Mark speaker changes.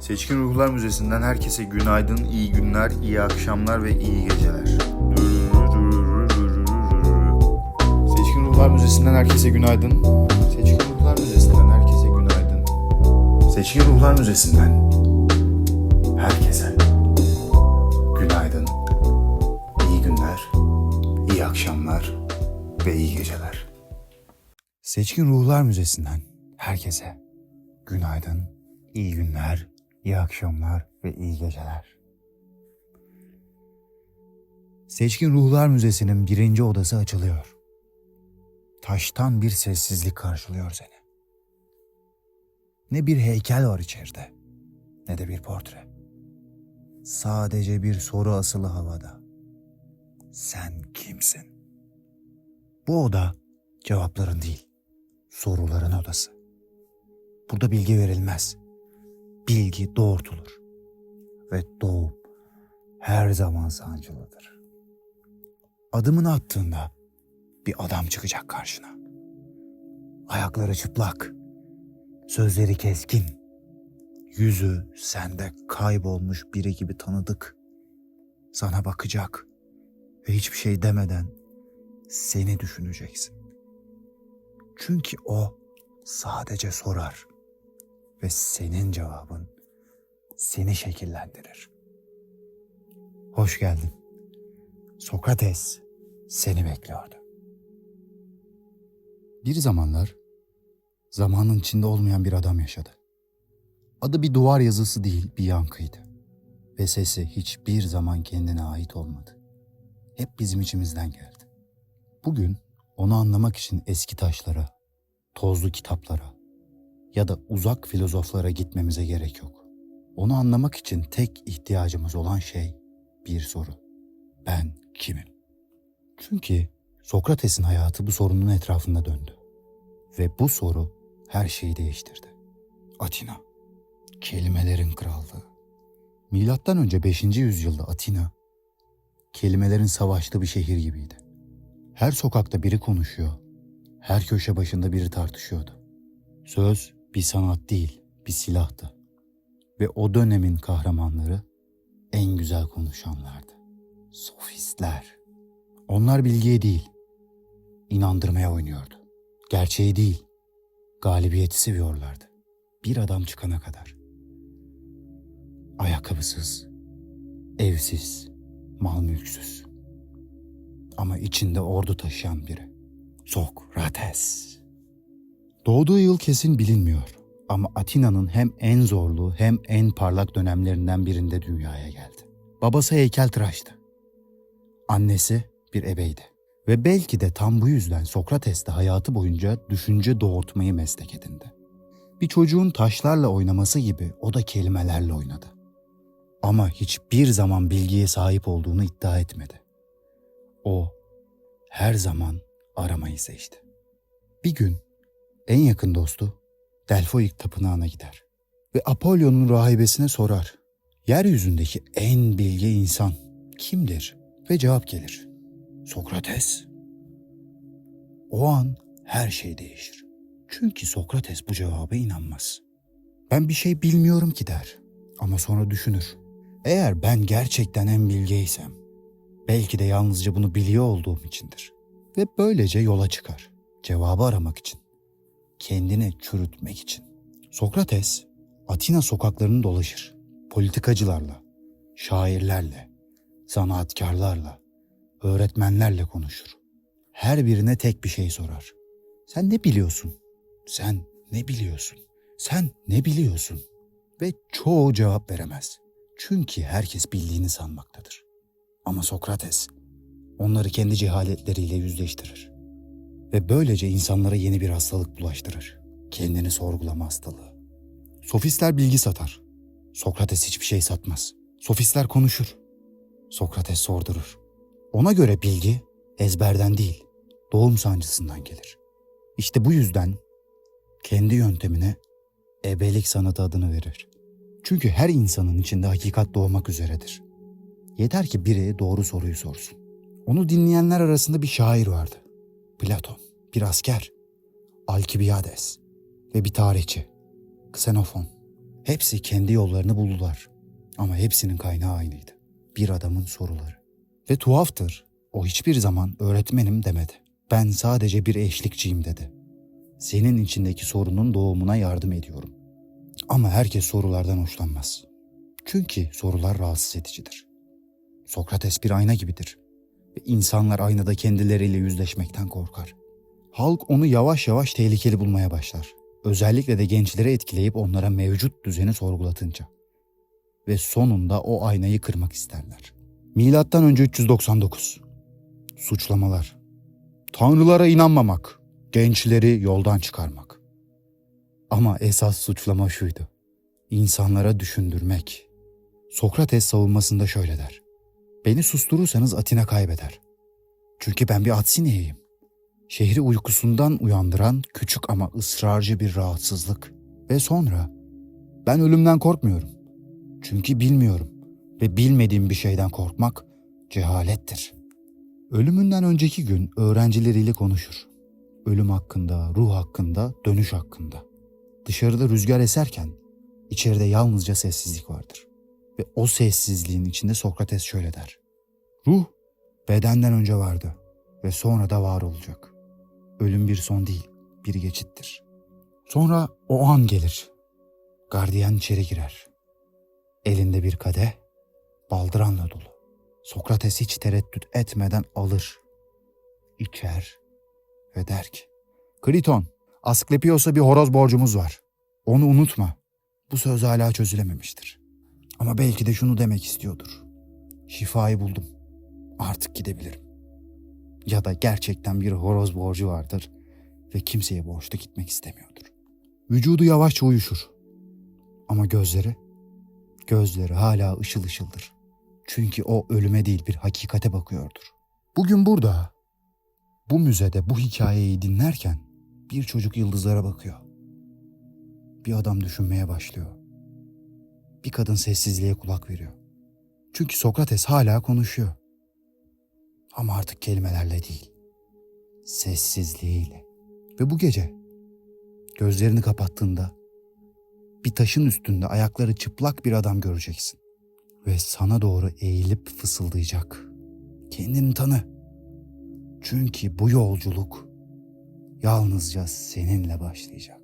Speaker 1: Seçkin Ruhlar Müzesi'nden herkese günaydın, iyi günler, iyi akşamlar ve iyi geceler. Seçkin Ruhlar Müzesi'nden herkese günaydın. Seçkin Ruhlar Müzesi'nden herkese günaydın. Seçkin Ruhlar Müzesi'nden herkese günaydın, iyi günler, iyi akşamlar ve iyi geceler. Seçkin Ruhlar Müzesi'nden herkese günaydın, iyi günler, iyi akşamlar ve iyi geceler. Seçkin Ruhlar Müzesi'nin birinci odası açılıyor. Taştan bir sessizlik karşılıyor seni. Ne bir heykel var içeride, ne de bir portre. Sadece bir soru asılı havada. Sen kimsin? Bu oda cevapların değil, soruların odası. Burada bilgi verilmez. Bilgi doğurtulur. Ve doğum her zaman sancılıdır. Adımını attığında bir adam çıkacak karşına. Ayakları çıplak, sözleri keskin, yüzü sende kaybolmuş biri gibi tanıdık. Sana bakacak ve hiçbir şey demeden seni düşüneceksin. Çünkü o sadece sorar ve senin cevabın seni şekillendirir. Hoş geldin. Sokrates seni bekliyordu. Bir zamanlar zamanın içinde olmayan bir adam yaşadı. Adı bir duvar yazısı değil bir yankıydı. Ve sesi hiçbir zaman kendine ait olmadı. Hep bizim içimizden geldi. Bugün onu anlamak için eski taşlara, tozlu kitaplara ya da uzak filozoflara gitmemize gerek yok. Onu anlamak için tek ihtiyacımız olan şey bir soru. Ben kimim? Çünkü Sokrates'in hayatı bu sorunun etrafında döndü. Ve bu soru her şeyi değiştirdi. Atina, kelimelerin krallığı. Milattan önce 5. yüzyılda Atina, kelimelerin savaştığı bir şehir gibiydi. Her sokakta biri konuşuyor, her köşe başında biri tartışıyordu. Söz bir sanat değil, bir silahtı. Ve o dönemin kahramanları en güzel konuşanlardı. Sofistler. Onlar bilgiye değil, inandırmaya oynuyordu. Gerçeği değil, galibiyeti seviyorlardı. Bir adam çıkana kadar. Ayakkabısız, evsiz, mal mülksüz. Ama içinde ordu taşıyan biri. Sokrates. Doğduğu yıl kesin bilinmiyor ama Atina'nın hem en zorlu hem en parlak dönemlerinden birinde dünyaya geldi. Babası heykeltıraştı. Annesi bir ebeydi. Ve belki de tam bu yüzden Sokrates de hayatı boyunca düşünce doğurtmayı meslek edindi. Bir çocuğun taşlarla oynaması gibi o da kelimelerle oynadı. Ama hiçbir zaman bilgiye sahip olduğunu iddia etmedi. O her zaman aramayı seçti. Bir gün en yakın dostu Delphoik tapınağına gider ve Apollon'un rahibesine sorar. Yeryüzündeki en bilge insan kimdir? Ve cevap gelir. Sokrates. O an her şey değişir. Çünkü Sokrates bu cevaba inanmaz. Ben bir şey bilmiyorum ki der. Ama sonra düşünür. Eğer ben gerçekten en bilgeysem, belki de yalnızca bunu biliyor olduğum içindir. Ve böylece yola çıkar. Cevabı aramak için. Kendini çürütmek için. Sokrates, Atina sokaklarını dolaşır. Politikacılarla, şairlerle, zanaatkarlarla, öğretmenlerle konuşur. Her birine tek bir şey sorar. Sen ne biliyorsun? Sen ne biliyorsun? Sen ne biliyorsun? Ve çoğu cevap veremez. Çünkü herkes bildiğini sanmaktadır. Ama Sokrates onları kendi cehaletleriyle yüzleştirir. Ve böylece insanlara yeni bir hastalık bulaştırır. Kendini sorgulama hastalığı. Sofistler bilgi satar. Sokrates hiçbir şey satmaz. Sofistler konuşur. Sokrates sordurur. Ona göre bilgi ezberden değil, doğum sancısından gelir. İşte bu yüzden kendi yöntemine ebelik sanatı adını verir. Çünkü her insanın içinde hakikat doğmak üzeredir. Yeter ki biri doğru soruyu sorsun. Onu dinleyenler arasında bir şair vardı. Platon, bir asker, Alkibiades ve bir tarihçi, Xenofon. Hepsi kendi yollarını buldular. Ama hepsinin kaynağı aynıydı. Bir adamın soruları. Ve tuhaftır, o hiçbir zaman öğretmenim demedi. Ben sadece bir eşlikçiyim dedi. Senin içindeki sorunun doğumuna yardım ediyorum. Ama herkes sorulardan hoşlanmaz. Çünkü sorular rahatsız edicidir. Sokrates bir ayna gibidir. Ve insanlar aynada kendileriyle yüzleşmekten korkar. Halk onu yavaş yavaş tehlikeli bulmaya başlar. Özellikle de gençleri etkileyip onlara mevcut düzeni sorgulatınca. Ve sonunda o aynayı kırmak isterler. Milattan önce 399. Suçlamalar. Tanrılara inanmamak. Gençleri yoldan çıkarmak. Ama esas suçlama şuydu. İnsanlara düşündürmek. Sokrates savunmasında şöyle der. Beni susturursanız Atina kaybeder. Çünkü ben bir at sineğiyim. Şehri uykusundan uyandıran küçük ama ısrarcı bir rahatsızlık. Ve sonra ben ölümden korkmuyorum. Çünkü bilmiyorum ve bilmediğim bir şeyden korkmak cehalettir. Ölümünden önceki gün öğrencileriyle konuşur. Ölüm hakkında, ruh hakkında, dönüş hakkında. Dışarıda rüzgar eserken içeride yalnızca sessizlik vardır. Ve o sessizliğin içinde Sokrates şöyle der. Ruh bedenden önce vardı ve sonra da var olacak. Ölüm bir son değil, bir geçittir. Sonra o an gelir. Gardiyan içeri girer. Elinde bir kadeh, baldıranla dolu. Sokrates hiç tereddüt etmeden alır, içer ve der ki, Kriton, Asklepios'a bir horoz borcumuz var. Onu unutma. Bu söz hala çözülememiştir. Ama belki de şunu demek istiyordur. Şifayı buldum. Artık gidebilirim. Ya da gerçekten bir horoz borcu vardır ve kimseye borçlu gitmek istemiyordur. Vücudu yavaşça uyuşur. Ama gözleri, gözleri hala ışıl ışıldır. Çünkü o ölüme değil bir hakikate bakıyordur. Bugün burada, bu müzede bu hikayeyi dinlerken bir çocuk yıldızlara bakıyor. Bir adam düşünmeye başlıyor. Bir kadın sessizliğe kulak veriyor. Çünkü Sokrates hala konuşuyor. Ama artık kelimelerle değil, sessizliğiyle. Ve bu gece gözlerini kapattığında bir taşın üstünde ayakları çıplak bir adam göreceksin. Ve sana doğru eğilip fısıldayacak. Kendini tanı. Çünkü bu yolculuk yalnızca seninle başlayacak.